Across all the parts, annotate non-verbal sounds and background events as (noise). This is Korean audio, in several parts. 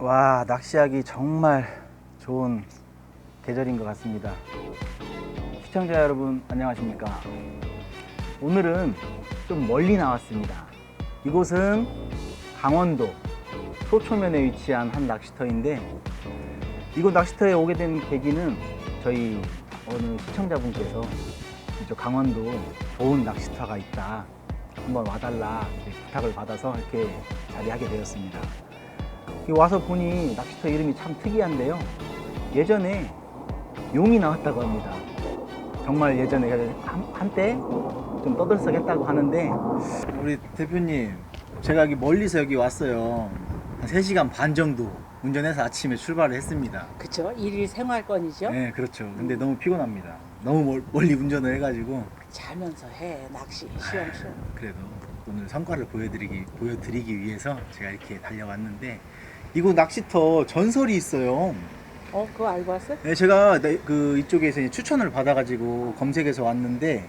와 낚시하기 정말 좋은 계절인 것 같습니다. 시청자 여러분 안녕하십니까? 오늘은 좀 멀리 나왔습니다. 이곳은 강원도 소초면에 위치한 한 낚시터인데 이곳 낚시터에 오게 된 계기는 저희 어느 시청자분께서 강원도 좋은 낚시터가 있다. 한번 와달라 부탁을 받아서 이렇게 자리하게 되었습니다. 여기 와서 보니 낚시터 이름이 참 특이한데요. 예전에 용이 나왔다고 합니다. 정말 예전에 한, 한때 좀 떠들썩했다고 하는데 우리 대표님 제가 여기 멀리서 여기 왔어요. 한 3시간 반 정도 운전해서 아침에 출발을 했습니다. 그쵸? 일일 생활권이죠? 네, 그렇죠. 근데 너무 피곤합니다. 너무 멀- 멀리 운전을 해가지고 자면서 해 낚시 시험시험 그래도 오늘 성과를 보여드리기 보여드리기 위해서 제가 이렇게 달려왔는데 이곳 낚시터 전설이 있어요. 어 그거 알고 왔어? 네, 제가 네, 그 이쪽에서 이제 추천을 받아가지고 검색해서 왔는데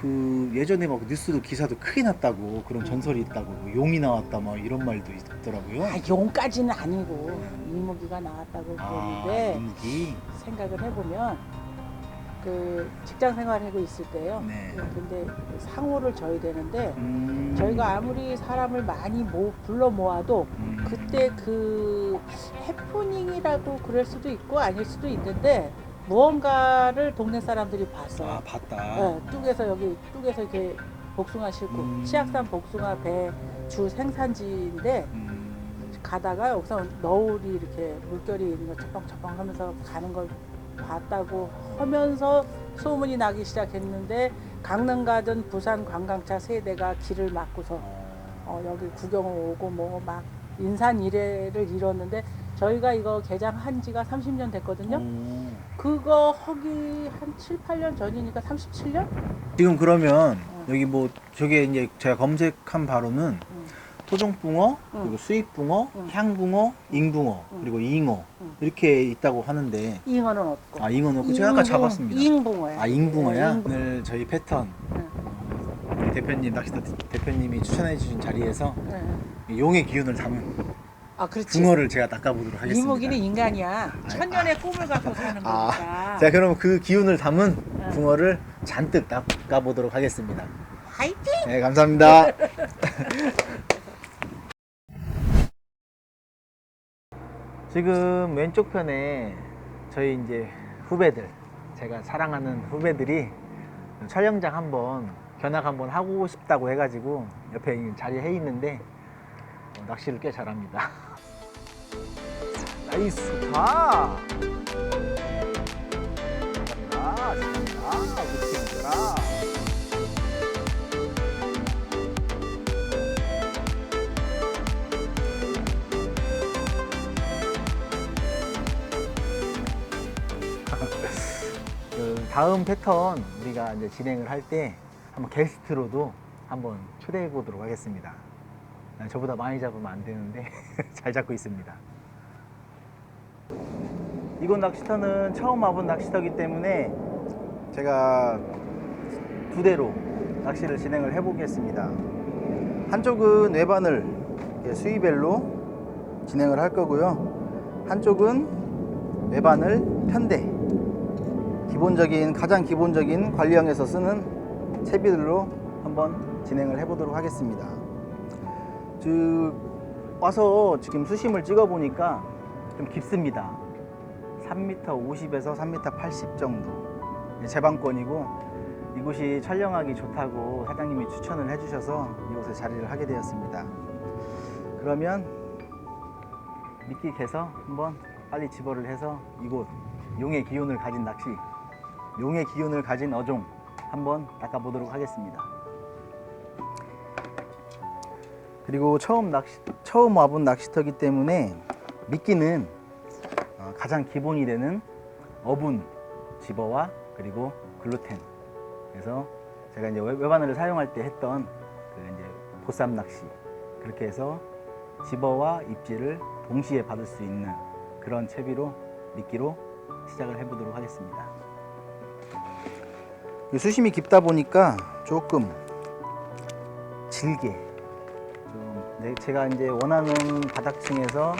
그 예전에 막 뉴스도 기사도 크게 났다고 그런 전설이 있다고 용이 나왔다 막 이런 말도 있더라고요. 아 용까지는 아니고 이무기가 나왔다고 아, 그러는데 인기. 생각을 해보면 그 직장 생활 하고 있을 때요 네. 근데 상호를 줘야 되는데 음. 저희가 아무리 사람을 많이 모, 불러 모아도 음. 그때 그 해프닝이라고 그럴 수도 있고 아닐 수도 있는데 무언가를 동네 사람들이 봤어. 아 봤다. 네, 뚝에서 여기 뚝에서 이렇게 복숭아 싣고 음. 치악산 복숭아 배 주 생산지인데 음. 가다가 여기서 너울이 이렇게 물결이 있는 거 처방처방 하면서 가는 걸 봤다고 하면서 소문이 나기 시작했는데 강릉 가든 부산 관광차 세대가 길을 막고서 어, 여기 구경을 오고 뭐 막 인산 이래를 이뤘는데 저희가 이거 개장한 지가 30년 됐거든요. 어. 그거 하기 한 7, 8년 전이니까 37년? 지금 그러면 어. 여기 뭐 저게 이제 제가 검색한 바로는 응. 토종붕어 응. 그리고 수입붕어, 응. 향붕어, 잉붕어 응. 그리고 잉어 응. 이렇게 있다고 하는데 잉어는 없고. 아 잉어는 없고 제가 아까 잡았습니다. 잉붕어야. 아 잉붕어야? 네, 잉붕. 오늘 저희 패턴 응. 우리 대표님 낚시터 대표님이 추천해 주신 자리에서 응. 용의 기운을 담은 아 그렇지. 붕어를 제가 낚아보도록 하겠습니다. 이모기는 인간이야. 천년의 꿈을 갖고 사는 아, 거니까. 자 그럼 그 기운을 담은 응. 붕어를 잔뜩 낚아보도록 하겠습니다. 화이팅! 네 감사합니다. (laughs) 지금 왼쪽 편에 저희 이제 후배들 제가 사랑하는 후배들이 촬영장 한번 견학 한번 하고 싶다고 해가지고 옆에 자리에 해 있는데 어, 낚시를 꽤 잘합니다. (laughs) 나이스 다. 잘한다, 잘한다. 우리 친구들 다음 패턴 우리가 이제 진행을 할 때 한번 게스트로도 한번 초대해 보도록 하겠습니다. 아, 저보다 많이 잡으면 안 되는데 (laughs) 잘 잡고 있습니다. 이곳 낚시터는 처음 와본 낚시터이기 때문에 제가 두 대로 낚시를 진행을 해보겠습니다. 한쪽은 이렇게 수위별로 진행을 할 거고요. 한쪽은 외바늘 편대 기본적인 가장 기본적인 관리형에서 쓰는 채비들로 한번 진행을 해보도록 하겠습니다. 그 와서 지금 수심을 찍어 보니까 좀 깊습니다. 3m 50에서 3m 80 정도 제방권이고 이곳이 촬영하기 좋다고 사장님이 추천을 해주셔서 이곳에 자리를 하게 되었습니다. 그러면 미끼 개서 한번 빨리 집어를 해서 이곳 용의 기운을 가진 낚시, 용의 기운을 가진 어종 한번 낚아보도록 하겠습니다. 그리고 처음 낚시 처음 와본 낚시터기 때문에 미끼는 어, 가장 기본이 되는 어분 집어와 그리고 글루텐. 그래서 제가 이제 외- 외바늘을 사용할 때 했던 그 이제 보쌈 낚시 그렇게 해서 집어와 입질을 동시에 받을 수 있는 그런 채비로 미끼로 시작을 해보도록 하겠습니다. 이 수심이 깊다 보니까 조금 질게 좀 네, 제가 이제 원하는 바닥층에서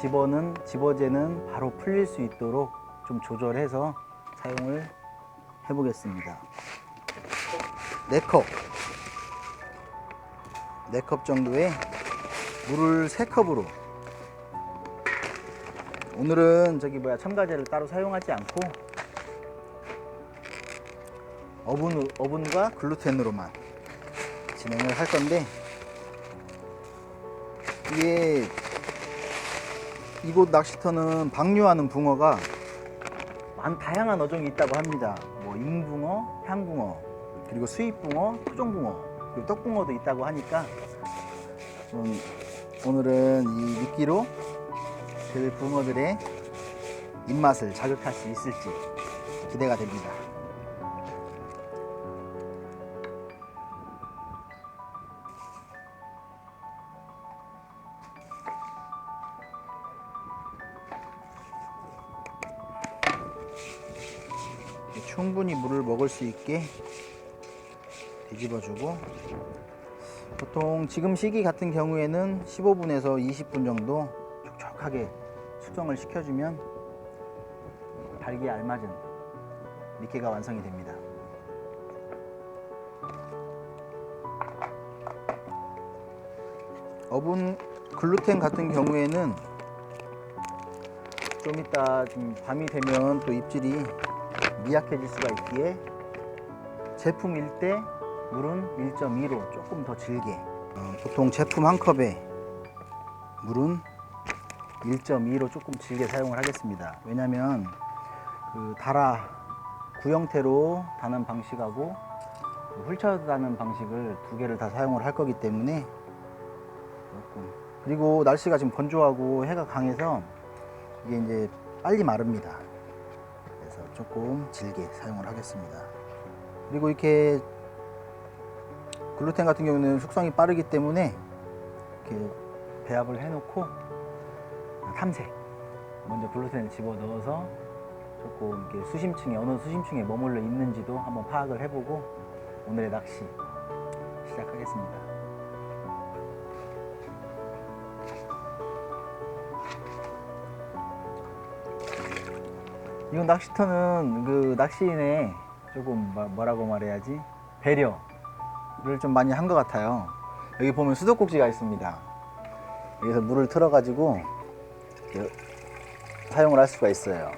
집어는 집어제는 바로 풀릴 수 있도록 좀 조절해서 사용을 해보겠습니다. 네 컵, 네컵 정도의 물을 세 컵으로. 오늘은 저기 뭐야 첨가제를 따로 사용하지 않고 어분 어분과 글루텐으로만 진행을 할 건데 이게 이곳 낚시터는 방류하는 붕어가 많 다양한 어종이 있다고 합니다. 뭐 잉붕어, 향붕어, 그리고 수입붕어, 토종붕어, 그리고 떡붕어도 있다고 하니까 좀 오늘은 이 미끼로 그 붕어들의 입맛을 자극할 수 있을지 기대가 됩니다. 충분히 물을 먹을 수 있게 뒤집어주고 보통 지금 시기 같은 경우에는 15분에서 20분 정도 촉촉하게 숙성을 시켜주면 달기에 알맞은 미끼가 완성이 됩니다. 어분 글루텐 같은 경우에는 좀 이따 좀 밤이 되면 또 입질이 미약해질 수가 있기에 제품일 때 물은 1.2로 조금 더 질게. 어, 보통 제품 한 컵에 물은 1.2로 조금 질게 사용을 하겠습니다. 왜냐면 그 달아 구형태로 다는 방식하고 그 훌쳐 다는 방식을 두 개를 다 사용을 할 거기 때문에 그리고 날씨가 지금 건조하고 해가 강해서 이게 이제 빨리 마릅니다 조금 질게 사용을 하겠습니다. 그리고 이렇게 글루텐 같은 경우는 숙성이 빠르기 때문에 이렇게 배합을 해놓고 탐색 먼저 글루텐을 집어 넣어서 조금 이렇게 수심층에 어느 수심층에 머물러 있는지도 한번 파악을 해보고 오늘의 낚시 시작하겠습니다. 이건 낚시터는 그 낚시인의 조금 뭐- 뭐라고 말해야지 배려를 좀 많이 한 것 같아요. 여기 보면 수도꼭지가 있습니다. 여기서 물을 틀어가지고 사용을 할 수가 있어요.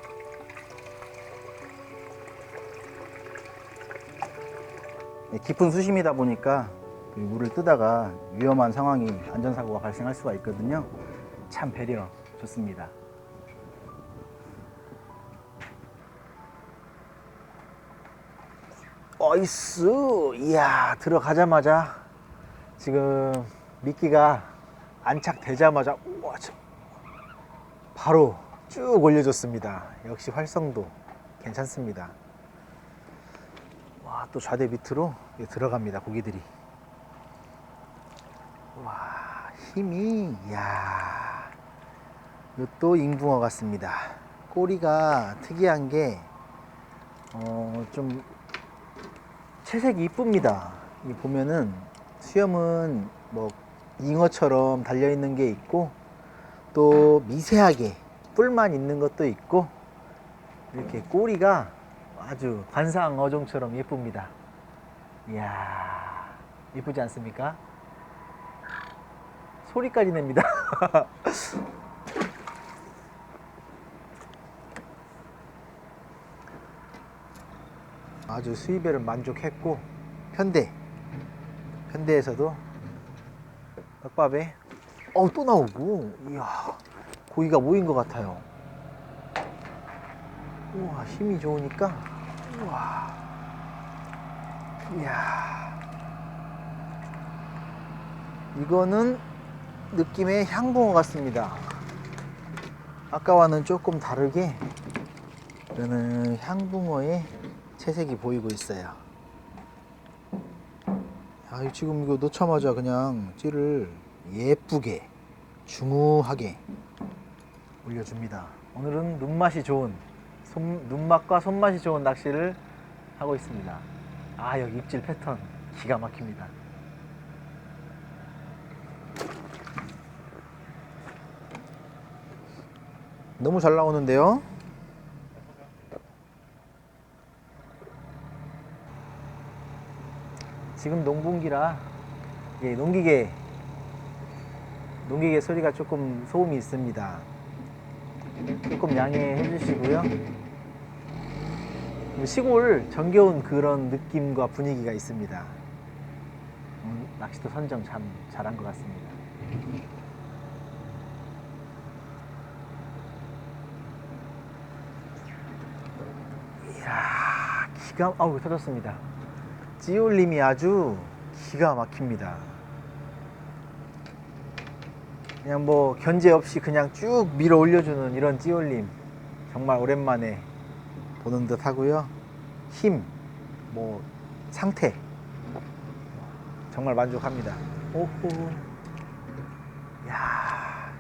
네, 깊은 수심이다 보니까 이 물을 뜨다가 위험한 상황이 안전사고가 발생할 수가 있거든요. 참 배려 좋습니다. 어이스. 이야 들어가자마자 지금 미끼가 안착되자마자 우와 저- 바로 쭉 올려줬습니다. 역시 활성도 괜찮습니다. 와 또 좌대 밑으로 들어갑니다 고기들이. 와 힘이 이야. 이것도 잉붕어 같습니다. 꼬리가 특이한 게 어 좀 채색이 이쁩니다. 이 보면은 수염은 뭐 잉어처럼 달려 있는 게 있고 또 미세하게 뿔만 있는 것도 있고 이렇게 꼬리가 아주 관상 어종처럼 예쁩니다. 이야 예쁘지 않습니까? 소리까지 냅니다. (laughs) 아주 수입에를 만족했고 현대 현대에서도 떡밥에 어또 나오고 이야 고기가 모인 것 같아요. 우와 힘이 좋으니까 우와. 이야. 이거는 느낌의 향붕어 같습니다. 아까와는 조금 다르게 이거는 향붕어의 채색이 보이고 있어요. 아, 이 지금 이거 넣자마자 그냥 찌를 예쁘게 중후하게 올려줍니다. 오늘은 눈맛이 좋은 손, 눈맛과 손맛이 좋은 낚시를 하고 있습니다. 아 여기 입질 패턴 기가 막힙니다. 너무 잘 나오는데요? 지금 농분기라 예, 농기계 농기계 소리가 조금 소음이 있습니다. 조금 양해해 주시고요. 뭐 시골 정겨운 그런 느낌과 분위기가 있습니다. 음, 낚시도 선정 참 잘한 것 같습니다. 이야, 기가, 아우, 터졌습니다. 찌올림이 아주 기가 막힙니다. 그냥 뭐 견제 없이 그냥 쭉 밀어 올려주는 이런 찌올림 정말 오랜만에 보는 듯 하고요. 힘, 뭐 상태 정말 만족합니다. 오호, 야,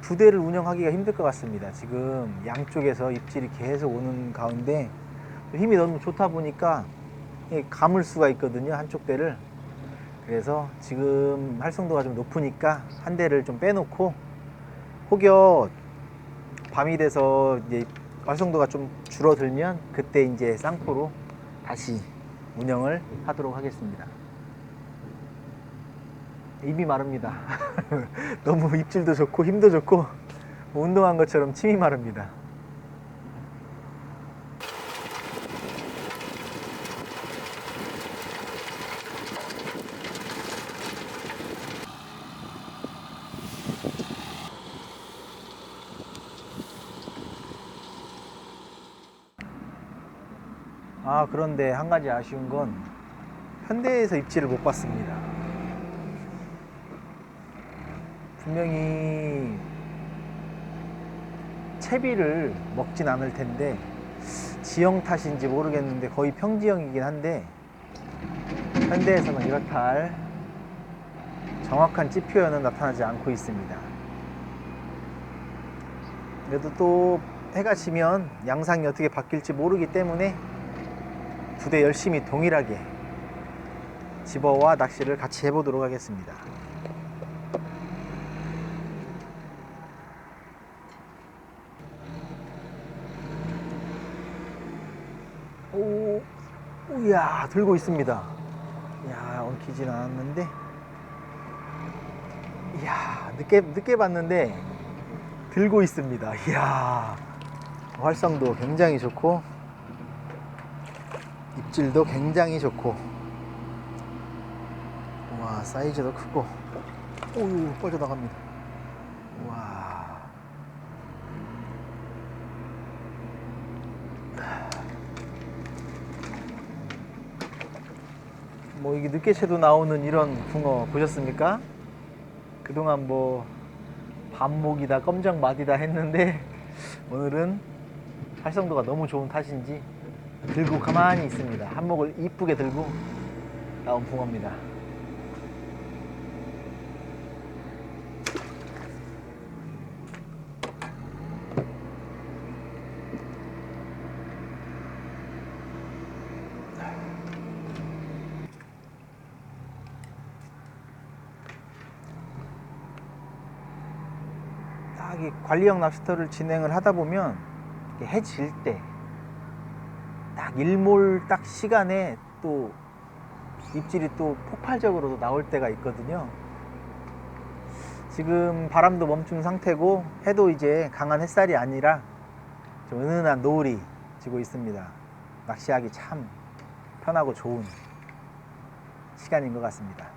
두 대를 운영하기가 힘들 것 같습니다. 지금 양쪽에서 입질이 계속 오는 가운데 힘이 너무 좋다 보니까 감을 수가 있거든요 한쪽 대를 그래서 지금 활성도가 좀 높으니까 한 대를 좀 빼놓고 혹여 밤이 돼서 이제 활성도가 좀 줄어들면 그때 이제 쌍포로 다시 운영을 하도록 하겠습니다. 입이 마릅니다. (laughs) 너무 입질도 좋고 힘도 좋고 뭐 운동한 것처럼 침이 마릅니다. 아 그런데 한 가지 아쉬운 건 현대에서 입질을 못 봤습니다. 분명히 채비를 먹진 않을 텐데 지형 탓인지 모르겠는데 거의 평지형이긴 한데 현대에서는 이렇다 할 정확한 찌표현은 나타나지 않고 있습니다. 그래도 또 해가 지면 양상이 어떻게 바뀔지 모르기 때문에 두대 열심히 동일하게 집어와 낚시를 같이 해보도록 하겠습니다. 오, 우야 들고 있습니다. 야 엉키진 않았는데, 이야 늦게 늦게 봤는데 들고 있습니다. 이야 활성도 굉장히 좋고 입질도 굉장히 좋고 와 사이즈도 크고 오유 빠져나갑니다. 와. 뭐 이게 늦게채도 나오는 이런 붕어 보셨습니까? 그동안 뭐 반목이다 검정 마디다 했는데 (laughs) 오늘은 활성도가 너무 좋은 탓인지 들고 가만히 있습니다. 한목을 이쁘게 들고 나온 붕어입니다. 관리형 낚시터를 진행을 하다 보면 해질 때딱 일몰 딱 시간에 또 입질이 또 폭발적으로 나올 때가 있거든요. 지금 바람도 멈춘 상태고 해도 이제 강한 햇살이 아니라 좀 은은한 노을이 지고 있습니다. 낚시하기 참 편하고 좋은 시간인 것 같습니다.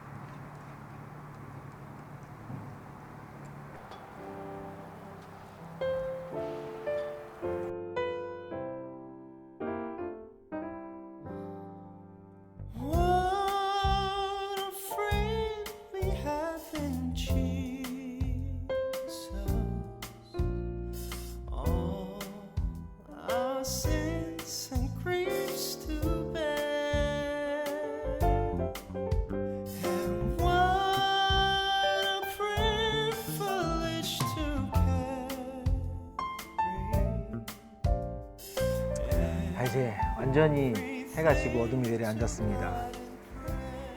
완전히 해가 지고 어둠이 내려 앉았습니다.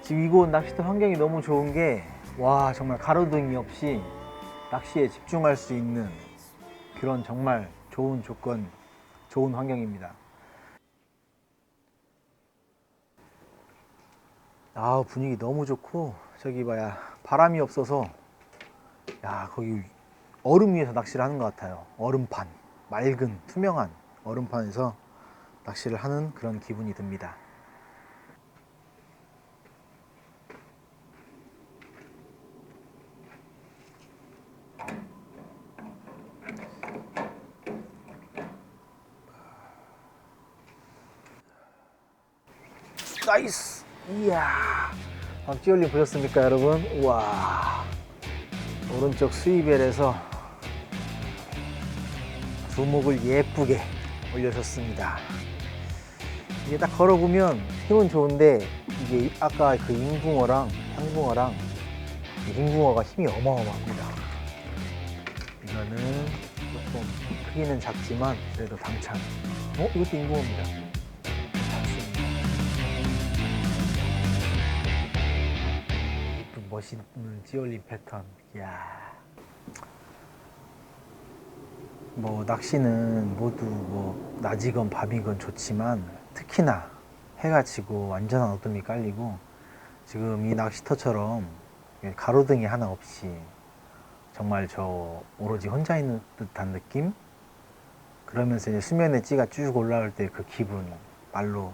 지금 이곳 낚시터 환경이 너무 좋은 게, 와, 정말 가로등이 없이 낚시에 집중할 수 있는 그런 정말 좋은 조건, 좋은 환경입니다. 아 분위기 너무 좋고 저기 봐야 바람이 없어서 야 거기 얼음 위에서 낚시를 하는 것 같아요. 얼음판 맑은 투명한 얼음판에서 낚시를 하는 그런 기분이 듭니다. 나이스! 이야! 박지올님 보셨습니까, 여러분? 우와! 오른쪽 수입벨에서 두목을 예쁘게 올려줬습니다. 이게 딱 걸어보면 힘은 좋은데 이게 아까 그 잉붕어랑 향붕어랑 이 잉붕어가 힘이 어마어마합니다. 이거는 조금 크기는 작지만 그래도 당찬. 어? 이것도. 또 멋있는 찌올린 패턴. 이야. 뭐 낚시는 모두 뭐 낮이건 밤이건 좋지만 특히나 해가 지고 완전한 어둠이 깔리고 지금 이 낚시터처럼 가로등이 하나 없이 정말 저 오로지 혼자 있는 듯한 느낌 그러면서 이제 수면에 찌가 쭉 올라올 때 그 기분 말로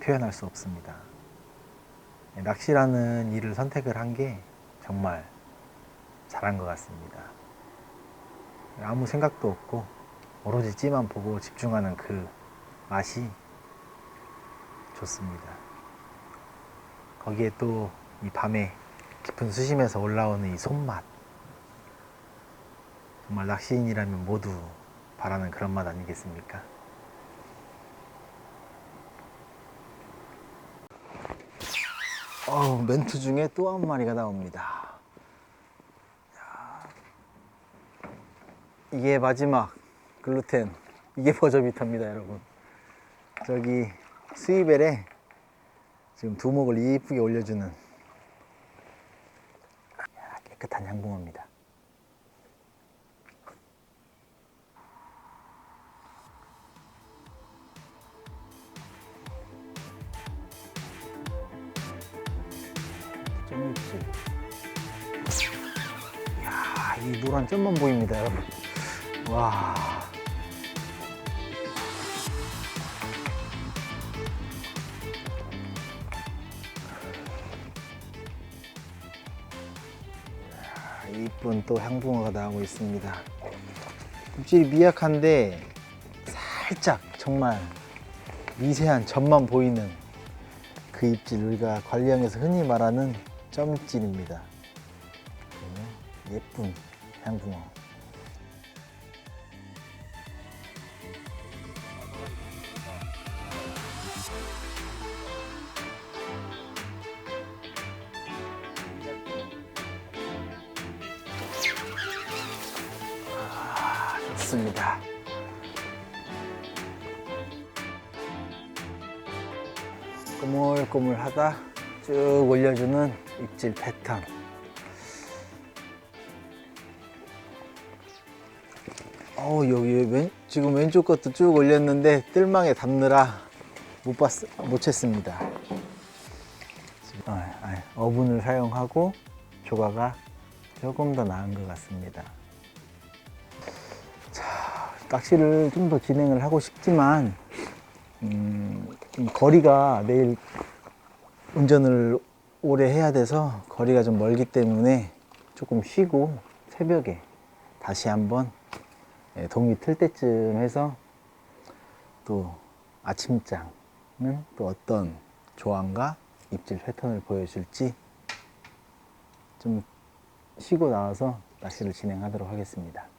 표현할 수 없습니다. 낚시라는 일을 선택을 한 게 정말 잘한 것 같습니다. 아무 생각도 없고 오로지 찌만 보고 집중하는 그 맛이 좋습니다. 거기에 또 이 밤에 깊은 수심에서 올라오는 이 손맛 정말 낚시인이라면 모두 바라는 그런 맛 아니겠습니까? 어, 멘트 중에 또 한 마리가 나옵니다. 야, 이게 마지막 글루텐 이게 버저비터입니다, 여러분. 저기 스위벨에 지금 두목을 이쁘게 올려주는 야, 깨끗한. 점입질. 이야, 이 노란 점만 보입니다, 여러분. 와. 이쁜 또 향붕어가 나오고 있습니다. 입질이 미약한데 살짝 정말 미세한 점만 보이는 그 입질 우리가 관리형에서 흔히 말하는 점입질입니다. 네, 예쁜 향붕어. 올려주는 입질 패턴. 어우 여기 왼, 지금 왼쪽 것도 쭉 올렸는데 뜰망에 담느라 못 봤, 못 챘습니다. 아, 아, 어분을 사용하고 조가가 조금 더 나은 것 같습니다. 자, 낚시를 좀 더 진행을 하고 싶지만 음, 좀 거리가 내일 운전을 오래 해야 돼서 거리가 좀 멀기 때문에 조금 쉬고 새벽에 다시 한번 예, 동이 틀 때쯤 해서 또 아침장은 또 어떤 조항과 입질 패턴을 보여줄지 좀 쉬고 나와서 낚시를 진행하도록 하겠습니다.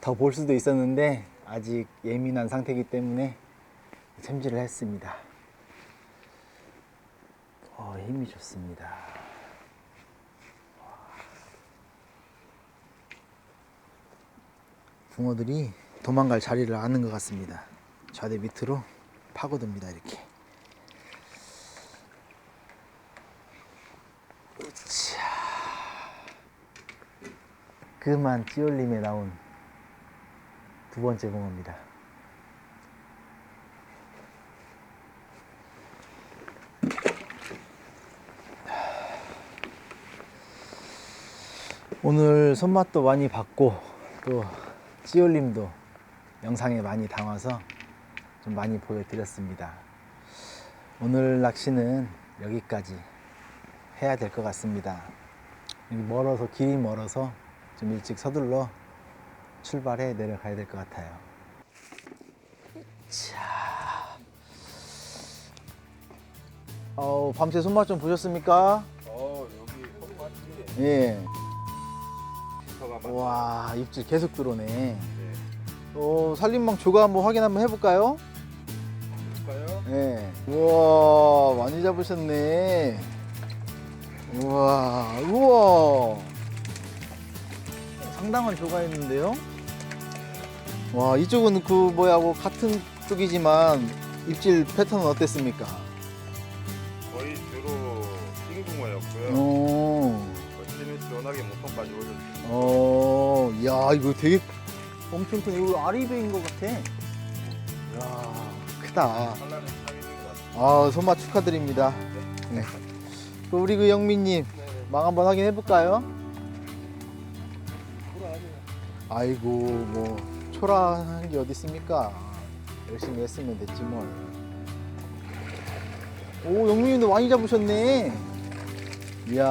더 볼 수도 있었는데 아직 예민한 상태이기 때문에 챔질을 했습니다. 어, 힘이 좋습니다. 붕어들이 도망갈 자리를 아는 것 같습니다. 좌대 밑으로 파고듭니다. 이렇게. 그만 찌올림에 나온 두 번째 붕어입니다. 오늘 손맛도 많이 봤고 또 찌올림도 영상에 많이 담아서 좀 많이 보여드렸습니다. 오늘 낚시는 여기까지 해야 될 것 같습니다. 멀어서 길이 멀어서 좀 일찍 서둘러 출발해 내려가야 될 것 같아요. 자, 어 밤새 손맛 좀 보셨습니까? 어 여기 손맛이 예. 비서가 와 입질 계속 들어오네. 네. 어 살림망 조가 한번 확인 한번 해볼까요? 볼까요? 예. 우와 많이 잡으셨네. 우와 우와 상당한 조가 있는데요. 와 이쪽은 그 뭐야고 같은 쪽이지만 입질 패턴은 어땠습니까? 거의 주로 띵붕어였고요. 오, 리미트 워낙에 모터까지 올렸어요. 어, 야 이거 되게 엄청 큰 이거 아리배인 것 같아. 야 크다. 하나는 참 있는 것 같아요. 아 손맛 축하드립니다. 네. 그 우리 그 영민님 망 한번 확인해 볼까요? 아이고 뭐 초라한 게 어디 있습니까? 열심히 했으면 됐지 뭘. 오 영민님도 많이 잡으셨네. 이야.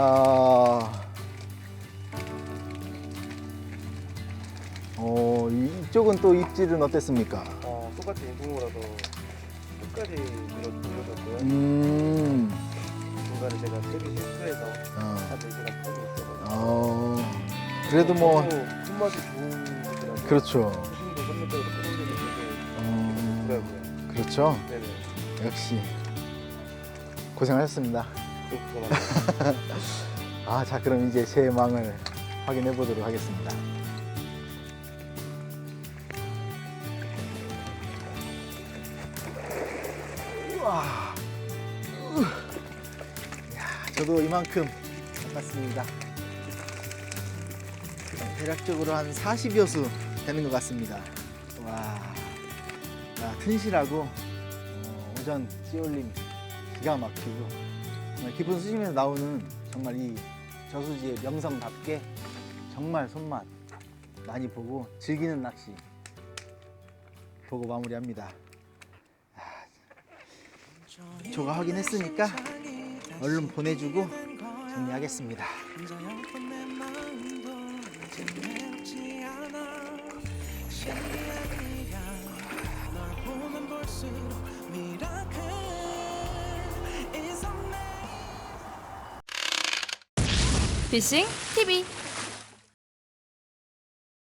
어 이- 이쪽은 또 입질은 어땠습니까? 어, 똑같은 인붕어라도 끝까지 밀어, 밀어줬고요. 음. 중간에 제가 세비 실수해서 어. 한 4시간 타고 있어가지고. 어. 그래도 뭐 손맛이 좋은 거더라고요. 그렇죠. 수심도 3m로 떨어지는 게 어, 좋더라고요. 그렇죠. 네네. 역시 고생하셨습니다. 그렇구나. (laughs) 아, 자 그럼 이제 제 망을 확인해 보도록 하겠습니다. 우와. 우. 야, 저도 이만큼 잡았습니다. 대략적으로 한 40여 수 되는 것 같습니다. 와, 야, 튼실하고 어, 오전 찌올림 기가 막히고 정말 깊은 수심에서 나오는 정말 이 저수지의 명성답게 정말 손맛 많이 보고 즐기는 낚시 보고 마무리합니다. 아, 저가 확인했으니까 얼른 보내주고 정리하겠습니다. 피싱 TV